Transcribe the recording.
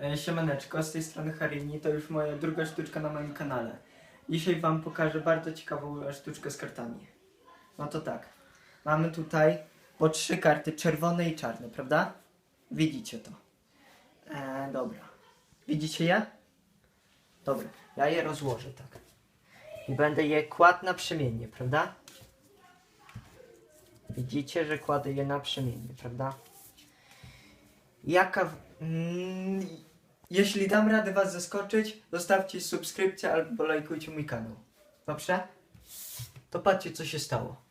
E, Siemaneczko, z tej strony Harini, to już moja druga sztuczka na moim kanale. Dzisiaj wam pokażę bardzo ciekawą e, sztuczkę z kartami. No to tak, mamy tutaj po trzy karty, czerwone i czarne, prawda? Widzicie to. E, dobra. Widzicie je? Dobra, ja je rozłożę tak. I będę je kładł naprzemiennie, prawda? Widzicie, że kładę je naprzemiennie, prawda? Jaka. w- Mm, jeśli dam radę Was zaskoczyć, zostawcie subskrypcję albo lajkujcie mój kanał. Dobrze? To patrzcie, co się stało.